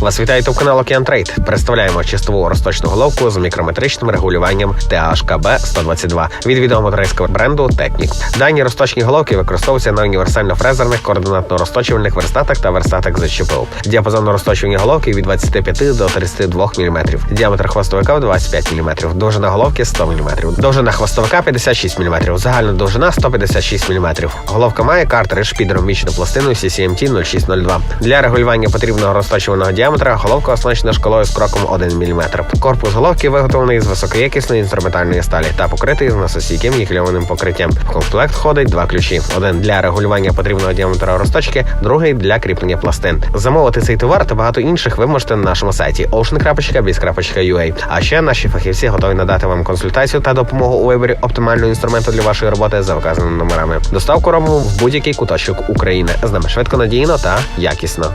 Вас вітає ютуб канал Океан Трейд. Представляємо чистову розточну головку з мікрометричним регулюванням THKB 122 від відомого турецького бренду Technic. Дані розточні головки використовуються на універсально-фрезерних координатно-розточувальних верстатах та верстатах з ЧПУ. Діапазон розточування головки від 25 до 32 мм. Діаметр хвостовика 25 мм. Довжина головки 100 мм. Довжина хвостовика 56 мм. Загальна довжина 156 мм. Головка має картридж підером вічну пластину CCMT 0602. Для регулювання потрібного розточуваного діаметра головка оснащена шкалою з кроком 1 мм. Корпус головки виготовлений з високоякісної інструментальної сталі та покритий зносостійким ніхельованим покриттям. В комплект входить два ключі: один для регулювання потрібного діаметра розточки, другий для кріплення пластин. Замовити цей товар та багато інших ви можете на нашому сайті ocean.biz.ua. А ще наші фахівці готові надати вам консультацію та допомогу у виборі оптимального інструменту для вашої роботи за вказаними номерами. Доставку робимо в будь-який куточок України. З нами швидко надійно та якісно.